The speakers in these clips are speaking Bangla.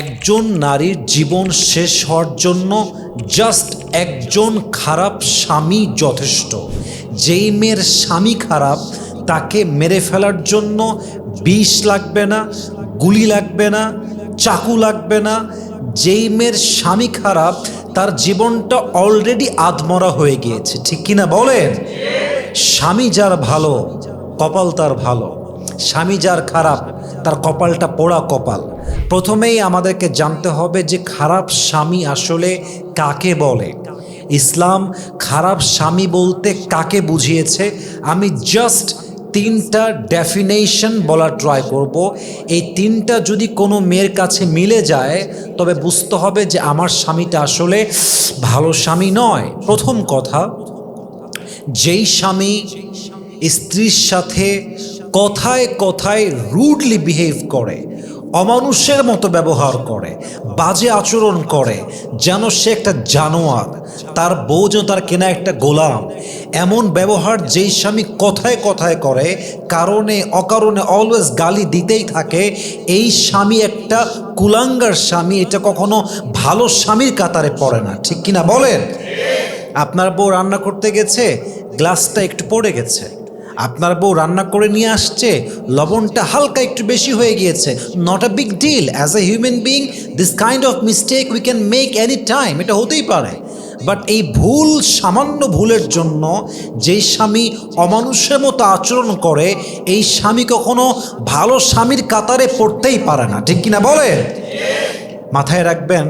একজন নারীর জীবন শেষ হওয়ার জন্য জাস্ট একজন খারাপ স্বামী যথেষ্ট। যেই মেয়ের স্বামী খারাপ, তাকে মেরে ফেলার জন্য বিষ লাগবে না, গুলি লাগবে না, চাকু লাগবে না। যেই মেয়ের স্বামী খারাপ, তার জীবনটা অলরেডি আধমরা হয়ে গিয়েছে। ঠিক কিনা বলেন? স্বামী যার ভালো, কপাল তার ভালো। স্বামী যার খারাপ, তার কপালটা পোড়া কপাল। প্রথমেই আমাদেরকে জানতে হবে যে খারাপ স্বামী আসলে কাকে বলে। ইসলাম খারাপ স্বামী বলতে কাকে বুঝিয়েছে? আমি জাস্ট তিনটা ডেফিনেশন বলার ট্রাই করব। এই তিনটা যদি কোনো মেয়ের কাছে মিলে যায়, তবে বুঝতে হবে যে আমার স্বামীটা আসলে ভালো স্বামী নয়। প্রথম কথা, যেই স্বামী স্ত্রীর সাথে কথায় কথায় রুডলি বিহেভ করে অমানুষের মতো ব্যবহার করে, বাজে আচরণ করে, যেন সে একটা জানোয়ার, তার বউ যেন তার কেনা একটা গোলাম। এমন ব্যবহার যেই স্বামী কথায় কথায় করে, কারণে, অকারণে অলওয়েজ গালি দিতেই থাকে, এই স্বামী একটা কুলাঙ্গার স্বামী, এটা কখনো ভালো স্বামীর কাতারে পড়ে না, ঠিক কিনা বলেন? আপনার বউ রান্না করতে গেছে, গ্লাসটা একটু পড়ে গেছে। আপনার বউ রান্না করে নিয়ে আসছে, লবণটা হালকা একটু বেশি হয়ে গিয়েছে। Not a big deal as a human being this kind of mistake we can make any time এটা হতেই পারে। বাট এই ভুল, সামান্য ভুলের জন্য যেই স্বামী অমানুষের মতো আচরণ করে, এই স্বামী কখনো ভালো স্বামীর কাতারে পড়তেই পারে না। ঠিক কিনা বলে মাথায় রাখবেন,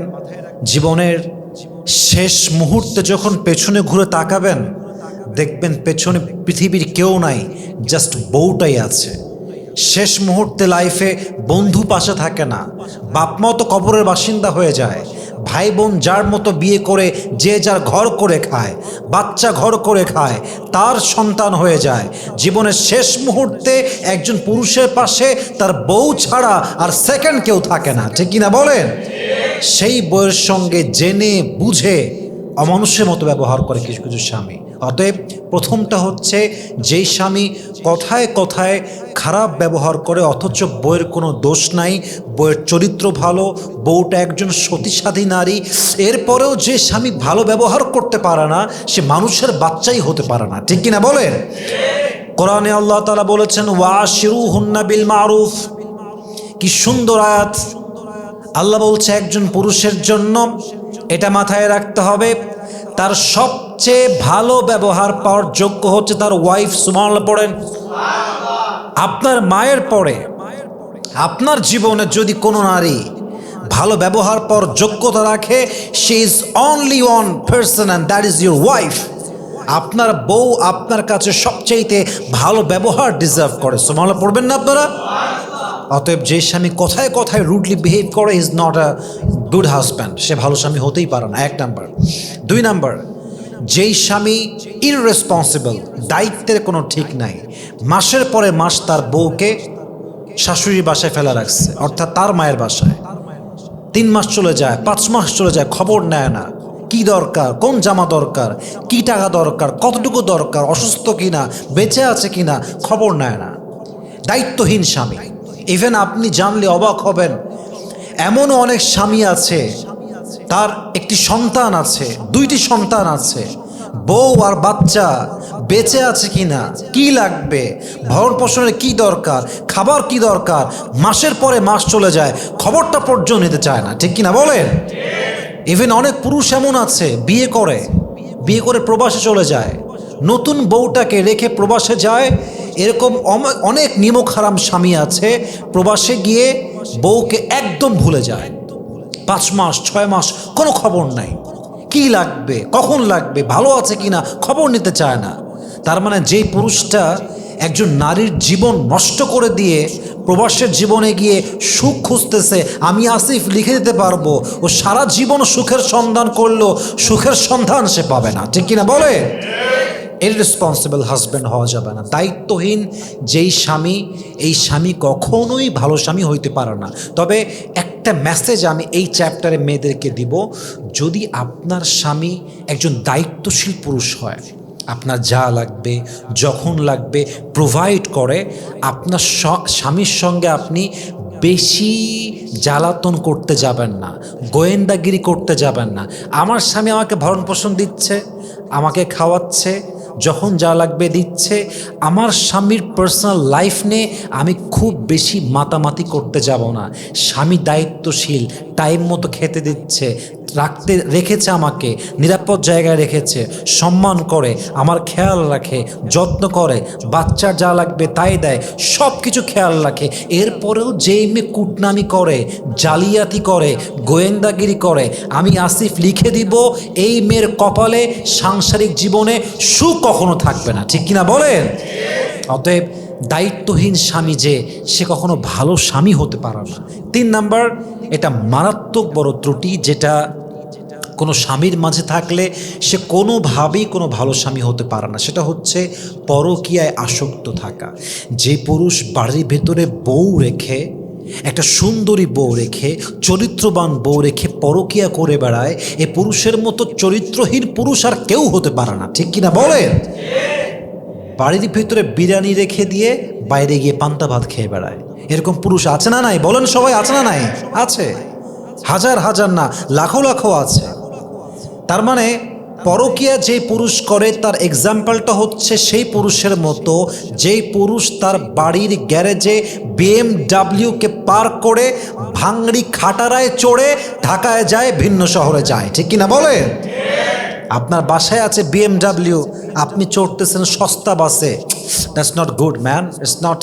জীবনের শেষ মুহূর্তে যখন পেছনে ঘুরে তাকাবেন দেখবেন পেছনে পৃথিবীর কেউ নাই জাস্ট বউটাই আছে। শেষ মুহূর্তে লাইফে বন্ধু পাশে থাকে না, বাপ মা তো কবরের বাসিন্দা হয়ে যায়। ভাই বোন যার মতো বিয়ে করে, যে যার ঘর করে খায়, বাচ্চা ঘর করে খায়, তার সন্তান হয়ে যায়। জীবনের শেষ মুহূর্তে একজন পুরুষের পাশে তার বউ ছাড়া আর সেকেন্ড কেউ থাকে না, ঠিক কিনা বলেন? সেই বইয়ের সঙ্গে জেনে, বুঝে অমানুষের মতো ব্যবহার করে কিছু কিছু স্বামী। অতএব প্রথমটা হচ্ছে যেই স্বামী কথায় কথায় খারাপ ব্যবহার করে, অথচ বইয়ের কোনো দোষ নাই, বইয়ের চরিত্র ভালো, বউটা একজন সতীসাধী নারী, এরপরেও যে স্বামী ভালো ব্যবহার করতে পারে না, সে মানুষের বাচ্চাই হতে পারে না। ঠিক কিনা বলেন? কোরআনে আল্লাহ তালা বলেছেন ওয়া শিরু হুন্না বিল মারুফ। কি সুন্দর আয়াত। আল্লাহ বলছে, একজন পুরুষের জন্য এটা মাথায় রাখতে হবে, তার সবচেয়ে ভালো ব্যবহার পাওয়ার যোগ্য হচ্ছে তার ওয়াইফ সুমাল পড়েন। আপনার মায়ের পরে আপনার জীবনে যদি কোনো নারী ভালো ব্যবহার পর যোগ্যতা রাখে সে is only one person and that is your wife আপনার বউ আপনার কাছে সবচেয়েতে ভালো ব্যবহার ডিজার্ভ করে। সুমালা পড়বেন না আপনারা? অতএব যে স্বামী কথায় কথায় রুডলি বিহেভ করে is not a good husband সে ভালো স্বামী হতেই পারে না। এক নাম্বার দুই নাম্বার যেই স্বামী ইররেসপন্সিবল দায়িত্বের কোনো ঠিক নাই, মাসের পরে মাস তার বউকে শাশুড়ির বাসায় ফেলা রাখছে, অর্থাৎ তার মায়ের বাসায়। তিন মাস চলে যায়, পাঁচ মাস চলে যায়, খবর নেয় না, কি দরকার, কোন জামা দরকার, কি টাকা দরকার, কতটুকু দরকার, অসুস্থ কিনা, বেঁচে আছে কিনা, খবর নেয় না। দায়িত্বহীন স্বামী। ইভেন আপনি জানলে অবাক হবেন, এমনও অনেক স্বামী আছে তার একটি সন্তান আছে, দুইটি সন্তান আছে। বউ আর বাচ্চা বেঁচে আছে কিনা, কি লাগবে, ভরণ পোষণের কি দরকার, খাবার কি দরকার, মাসের পরে মাস চলে যায়, খবরটা পর্যন্ত নিতে চায় না, ঠিক কিনা বলেন? ইভেন অনেক পুরুষ এমন আছে, বিয়ে করে বিয়ে করে প্রবাসে চলে যায়, নতুন বউটাকে রেখে প্রবাসে যায়, এরকম অনেক নিমক হারাম স্বামী আছে, প্রবাসে গিয়ে বউকে একদম ভুলে যায়। পাঁচ মাস, ছয় মাস, কোনো খবর নাই। কি লাগবে, কখন লাগবে, ভালো আছে কি না খবর নিতে চায় না। তার মানে যেই পুরুষটা একজন নারীর জীবন নষ্ট করে দিয়ে প্রবাসের জীবনে গিয়ে সুখ খুঁজতেছে, আমি আসিফ লিখে দিতে পারব, ও সারা জীবন সুখের সন্ধান করলেও সুখের সন্ধান সে পাবে না। ঠিক কিনা বলে? ইররেসপন্সিবল হাজব্যান্ড হওয়া যাবে না। দায়িত্বহীন যেই স্বামী, এই স্বামী কখনোই ভালো স্বামী হইতে পারে না। তবে একটা মেসেজ আমি এই চ্যাপ্টারে মেয়েদেরকে দিব, যদি আপনার স্বামী একজন দায়িত্বশীল পুরুষ হয়, আপনার যা লাগবে, যখন লাগবে প্রোভাইড করে, আপনার স্বামীর সঙ্গে আপনি বেশি জ্বালাতন করতে যাবেন না, গোয়েন্দাগিরি করতে যাবেন না। আমার স্বামী আমাকে ভরণ পোষণ দিচ্ছে, আমাকে খাওয়াচ্ছে যখন যা লাগবে দিচ্ছে, আমার স্বামীর পার্সোনাল লাইফ নিয়ে আমি খুব বেশি মাতামাতি করতে যাব না। স্বামী দায়িত্বশীল টাইম মতো খেতে দিচ্ছে রাখতে, রেখেছে আমাকে, নিরাপদ জায়গায় রেখেছে, সম্মান করে, আমার খেয়াল রাখে, যত্ন করে, বাচ্চার যা লাগবে তাই দেয় সব কিছু খেয়াল রাখে। এরপরেও যেই মেয়ে কুটনামি করে, জালিয়াতি করে, গোয়েন্দাগিরি করে, আমি আসিফ লিখে দিব, এই মেয়ের কপালে সাংসারিক জীবনে সুখ কখনো থাকবে না। ঠিক কিনা বলেন? অতএব দায়িত্বহীন স্বামী যে, সে কখনো ভালো স্বামী হতে পারে না। তিন নাম্বার এটা মারাত্মক বড় ত্রুটি যেটা কোনো স্বামীর মাঝে থাকলে সে কোনোভাবেই কোনো ভালো স্বামী হতে পারে না। সেটা হচ্ছে পরকীয়ায় আসক্ত থাকা। যে পুরুষ বাড়ির ভেতরে বউ রেখে, একটা সুন্দরী বউ রেখে, চরিত্রবান বউ রেখে পরকীয়া করে বেড়ায়, এ পুরুষের মতো চরিত্রহীন পুরুষ আর কেউ হতে পারে না। ঠিক কিনা বলেন? বাড়ির ভিতরে বিরিয়ানি রেখে দিয়ে বাইরে গিয়ে পান্তা ভাত খেয়ে বেড়ায়। এরকম পুরুষ আছে না নাই? বলেন সবাই আছে না নাই? আছে। হাজার হাজার না, লাখো লাখো আছে। তার মানে পরকীয়া যে পুরুষ করে, তার এক্সাম্পলটা হচ্ছে সেই পুরুষের মতো, যেই পুরুষ তার বাড়ির গ্যারেজে বিএমডাব্লিউকে পার করে ভাঙড়ি খাটারায় চড়ে ঢাকায় যায়, ভিন্ন শহরে যায়। ঠিক কিনা বলেন? আপনার বাসায় আছে বিএমডাব্লিউ আপনি চড়তেছেন সস্তা বাসে। That's not good man it's not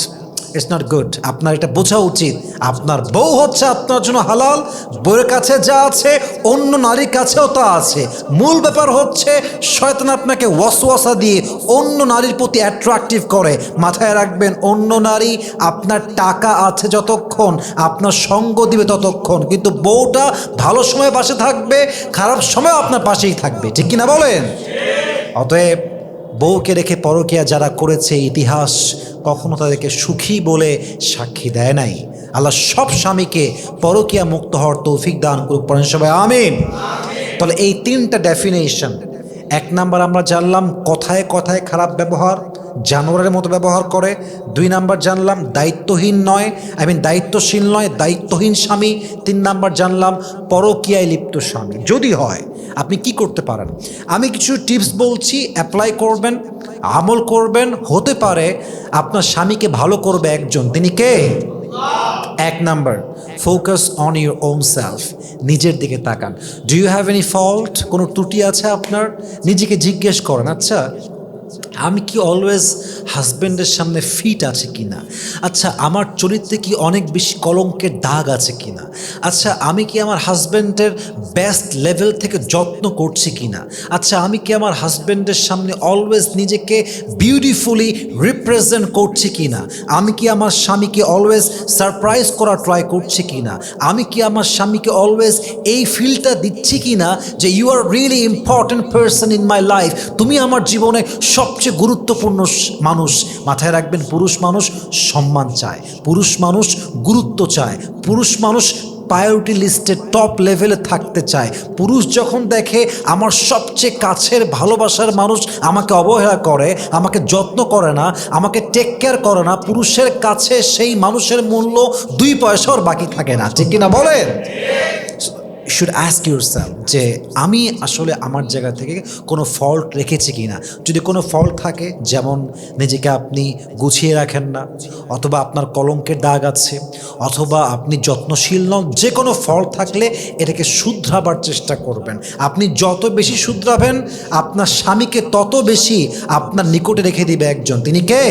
it's not good আপনার এটা বোঝা উচিত। আপনার বউ হচ্ছে আপনার জন্য হালাল, বউয়ের কাছে যা আছে, অন্য নারীর কাছেও তা আছে। মূল ব্যাপার হচ্ছে, শয়তান আপনাকে ওয়াসওয়াসা দিয়ে অন্য নারীর প্রতি অ্যাট্রাকটিভ করে। মাথায় রাখবেন, অন্য নারী আপনার টাকা আছে যতক্ষণ, আপনার সঙ্গ দিবে ততক্ষণ। কিন্তু বউটা ভালো সময় পাশে থাকবে, খারাপ সময় আপনার পাশেই থাকবে। ঠিক কিনা বলেন? অতএব বউকে রেখে পরকিয়া যারা করেছে ইতিহাস কখনো তাদেরকে সুখী বলে সাক্ষী দেয় নাই। আল্লাহ সব স্বামীকে পরকিয়া মুক্ত হওয়ার তৌফিক দান করুক, পড়েন সবাই, আমিন। তাহলে এই তিনটা ডেফিনেশন এক নাম্বার আমরা জানলাম কথায় কথায় খারাপ ব্যবহার, জানোয়ারের মতো ব্যবহার করে। দুই নাম্বার জানলাম দায়িত্বহীন নয় আই মিন দায়িত্বশীল নয়, দায়িত্বহীন স্বামী। তিন নাম্বার জানলাম পরকীয়ায় লিপ্ত স্বামী। যদি হয় আপনি কি করতে পারেন? আমি কিছু টিপস বলছি অ্যাপ্লাই করবেন, আমল করবেন, হতে পারে আপনার স্বামীকে ভালো করবে একজন। তিনি কে? এক number focus on your own self নিজের দিকে তাকান। Do you have any fault কোনো ত্রুটি আছে আপনার? নিজেকে জিজ্ঞেস করেন আচ্ছা আমি কি অলওয়েজ হাজব্যান্ডের সামনে ফিট আছে কি না আচ্ছা আমার চরিত্রে কি অনেক বেশি কলঙ্কের দাগ আছে কি না আচ্ছা আমি কি আমার হাজব্যান্ডের বেস্ট লেভেল থেকে যত্ন করছি কি না আচ্ছা আমি কি আমার হাজব্যান্ডের সামনে অলওয়েজ নিজেকে বিউটিফুলি রিপ্রেজেন্ট করছি কি না আমি কি আমার স্বামীকে অলওয়েজ সারপ্রাইজ করা ট্রাই করছি কি না আমি কি আমার স্বামীকে অলওয়েজ এই ফিলটা দিচ্ছি কি না যে you are really important person in my life তুমি আমার জীবনে সবচেয়ে গুরুত্বপূর্ণ মানুষ মাথায় রাখবেন, পুরুষ মানুষ সম্মান চায়। পুরুষ মানুষ গুরুত্ব চায়। পুরুষ মানুষ প্রায়োরিটি লিস্টে টপ লেভেলে থাকতে চায়। পুরুষ যখন দেখে আমার সবচেয়ে কাছের ভালোবাসার মানুষ আমাকে অবহেলা করে, আমাকে যত্ন করে না, আমাকে টেক কেয়ার করে না, পুরুষের কাছে সেই মানুষের মূল্য দুই পয়সাও বাকি থাকে না। ঠিক কিনা বলেন? শুড অ্যাস্ক ইউর যে আমি আসলে আমার জায়গা থেকে কোনো ফল্ট রেখেছি কি না যদি কোনো ফল্ট থাকে, যেমন নিজেকে আপনি গুছিয়ে রাখেন না, অথবা আপনার কলঙ্কের দাগ আছে, অথবা আপনি যত্নশীল নন, যে কোনো ফল্ট থাকলে এটাকে শুধরাবার চেষ্টা করবেন। আপনি যত বেশি শুধরাবেন, আপনার স্বামীকে তত বেশি আপনার নিকটে রেখে দিবে একজন। তিনি কে?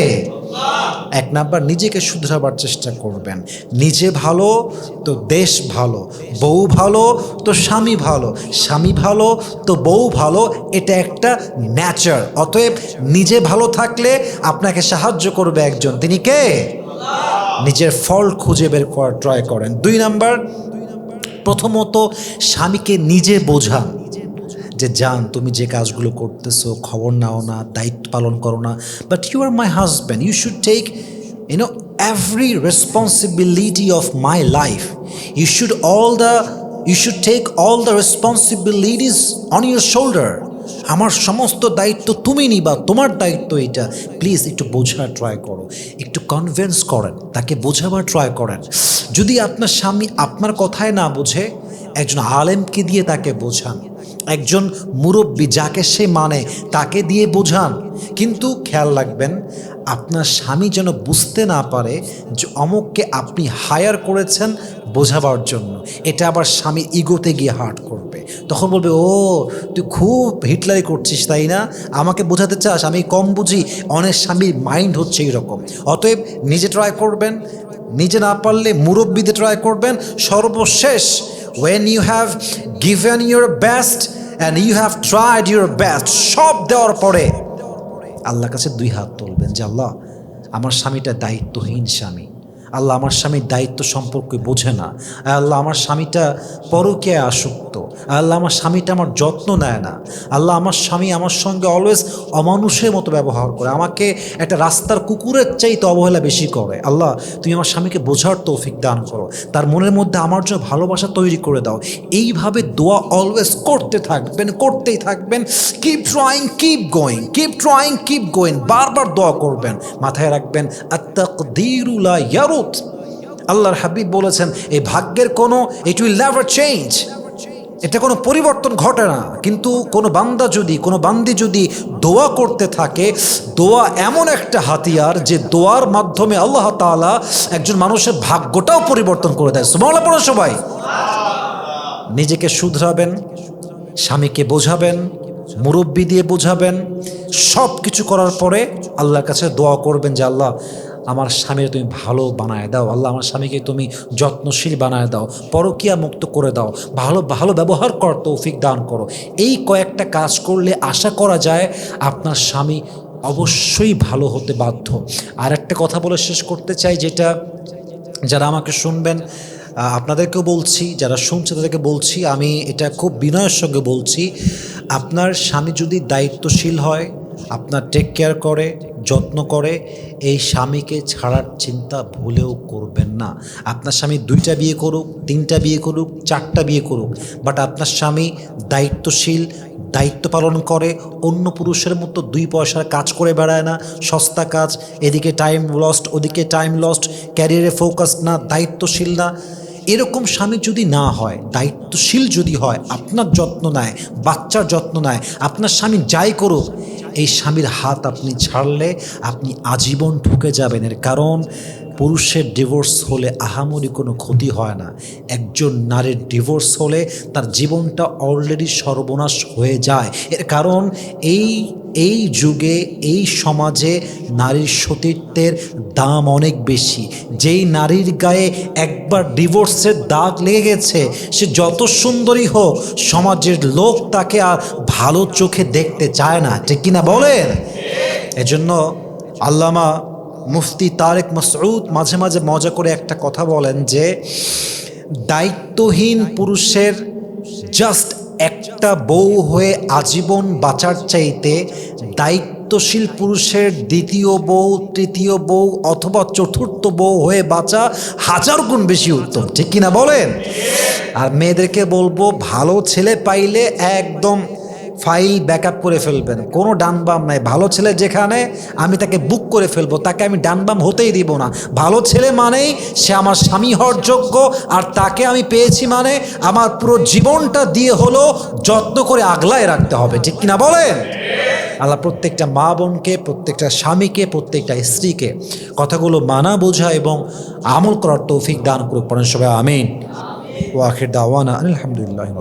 এক নাম্বার, নিজেকে শুধরাবার চেষ্টা করবেন। নিজে ভালো, তো দেশ ভালো। বউ ভালো, তো স্বামী ভালো। স্বামী ভালো, তো বউ ভালো, এটা একটা ন্যাচার অতএব নিজে ভালো থাকলে আপনাকে সাহায্য করবে একজন। তিনি কে? নিজের ফল খুঁজে বের করার ট্রাই করেন। দুই নাম্বার, প্রথমত স্বামীকে নিজে বোঝান। যে, জান, তুমি যে কাজগুলো করতেছো, খবর নাও না, দায়িত্ব পালন করো না but you are my husband you should take you know every responsibility of my life you should all the you should take all the responsibilities on your shoulder আমার সমস্ত দায়িত্ব তুমি নিবা, তোমার দায়িত্ব এটা প্লিজ একটু বোঝার ট্রাই করো। একটু কনভিন্স করেন, তাকে বোঝাবার ট্রাই করেন। যদি আপনার স্বামী আপনার কথায় না বোঝে, একজন আলেমকে দিয়ে তাকে বোঝান। একজন মুরব্বী যাকে সে মানে তাকে দিয়ে বোঝান। কিন্তু খেয়াল রাখবেন, আপনার স্বামী যেন বুঝতে না পারে যে অমুককে আপনি হায়ার করেছেন বোঝাবার জন্য। এটা আবার স্বামী ইগোতে গিয়ে হার্ট করবে। তখন বলবে, ও, তুই খুব হিটলারি করছিস, তাই না? আমাকে বোঝাতে চাস, আমি কম বুঝি। অনেক স্বামীর মাইন্ড হচ্ছে এইরকম। অতএব নিজে ট্রাই করবেন, নিজে না পারলে মুরব্বীতে ট্রাই করবেন। সর্বশেষ when you have given your best and you have tried your best সব দেওয়ার পরে আল্লাহর কাছে দুই হাত তুলবেন যে, আল্লাহ, আমার স্বামীটা দায়িত্বহীন স্বামী। আল্লাহ আমার স্বামীর দায়িত্ব সম্পর্কে বোঝে না। আল্লাহ আমার স্বামীটা পরকে আসক্ত। আল্লাহ আমার স্বামীটা আমার যত্ন নেয় না। আল্লাহ আমার স্বামী আমার সঙ্গে অলওয়েজ অমানুষের মতো ব্যবহার করে, আমাকে একটা রাস্তার কুকুরের চাইতে অবহেলা বেশি করে। আল্লাহ, তুমি আমার স্বামীকে বোঝার তৌফিক দান করো। তার মনের মধ্যে আমার জন্য ভালোবাসা তৈরি করে দাও। এইভাবে দোয়া অলওয়েজ করতে থাকবেন, করতেই থাকবেন। Keep trying keep going keep trying keep going বারবার দোয়া করবেন। মাথায় রাখবেন আত্মাকদিরুলা ইয়ারুত আল্লাহর হাবিব বলেছেন এই ভাগ্যের কোনো ইট উইল নেভার চেঞ্জ এটা কোনো পরিবর্তন ঘটে না। কিন্তু কোনো বান্দা যদি, কোনো বান্দি যদি দোয়া করতে থাকে, দোয়া এমন একটা হাতিয়ার যে দোয়ার মাধ্যমে আল্লাহ তাআলা একজন মানুষের ভাগ্যটাও পরিবর্তন করে দেয়। সুমাল্লা পড়ো সবাই। নিজেকে শুধরাবেন, স্বামীকে বোঝাবেন, মুরব্বী দিয়ে বোঝাবেন সব কিছু করার পরে আল্লাহর কাছে দোয়া করবেন যে, আল্লাহ আমার স্বামীর তুমি ভালো বানায় দাও। আল্লাহ, আমার স্বামীকে তুমি যত্নশীল বানায় দাও, পরকিয়া মুক্ত করে দাও, ভালো ভালো ব্যবহার কর তৌফিক দান করো। এই কয়েকটা কাজ করলে আশা করা যায় আপনার স্বামী অবশ্যই ভালো হতে বাধ্য। আর একটা কথা বলে শেষ করতে চাই, যেটা যারা আমাকে শুনবেন আপনাদেরকেও বলছি, যারা শুনছে তাদেরকে বলছি, আমি এটা খুব বিনয়ের সঙ্গে বলছি, আপনার স্বামী যদি দায়িত্বশীল হয় আপনার টেক কেয়ার করে, যত্ন করে, এই স্বামীকে ছাড়ার চিন্তা ভুলেও করবেন না। আপনার স্বামী দুইটা বিয়ে করুক, তিনটা বিয়ে করুক, চারটা বিয়ে করুক বাট আপনার স্বামী দায়িত্বশীল, দায়িত্ব পালন করে, অন্য পুরুষের মতো দুই পয়সার কাজ করে বেড়ায় না, সস্তা কাজ, এদিকে টাইম লস্ট ওদিকে টাইম লস্ট ক্যারিয়ারে ফোকাস না, দায়িত্বশীল না। এরকম স্বামী যদি না হয়, দায়িত্বশীল যদি হয়, আপনার যত্ন নেয়, বাচ্চার যত্ন নেয়, আপনার স্বামী যাই করুক, এই স্বামীর হাত আপনি ছাড়লে আপনি আজীবন ঢুকে যাবেন। এর কারণ, পুরুষের ডিভোর্স হলে আহামরি কোনো ক্ষতি হয় না। একজন নারীর ডিভোর্স হলে তার জীবনটা অলরেডি সর্বনাশ হয়ে যায়। এর কারণ, এই এই যুগে, এই সমাজে নারীর সতীত্বের দাম অনেক বেশি। যেই নারীর গায়ে একবার ডিভোর্সের দাগ লেগে গেছে সে যত সুন্দরী হোক, সমাজের লোক তাকে আর ভালো চোখে দেখতে চায় না। ঠিক কিনা বলেন? এজন্য আল্লামা মুফতি তারেক মাসউদ মাঝে মাঝে মজা করে একটা কথা বলেন যে, দায়িত্বহীন পুরুষের জাস্ট একটা বউ হয়ে আজীবন বাঁচার চাইতে দায়িত্বশীল পুরুষের দ্বিতীয় বউ, তৃতীয় বউ অথবা চতুর্থ বউ হয়ে বাঁচা হাজার গুণ বেশি উত্তম। ঠিক কিনা বলেন? আর মেয়েদেরকে বলব, ভালো ছেলে পাইলে একদম ফাইল ব্যাকআপ করে ফেলবেন কোনো ডানবাম নাই। ভালো ছেলে যেখানে, আমি তাকে বুক করে ফেলব। তাকে আমি ডানবাম হতেই দিব না। ভালো ছেলে মানেই সে আমার স্বামী হওয়ার যোগ্য, আর তাকে আমি পেয়েছি মানে আমার পুরো জীবনটা দিয়ে হলো যত্ন করে আগলায় রাখতে হবে। ঠিক কিনা বলেন? আল্লাহ প্রত্যেকটা মা বোনকে, প্রত্যেকটা স্বামীকে, প্রত্যেকটা স্ত্রীকে কথাগুলো মানা, বোঝা এবং আমল করার তৌফিক দান করুক। পরেন সবাই, আমিন। ওয়াখির দাওয়ানা আলহামদুলিল্লাহ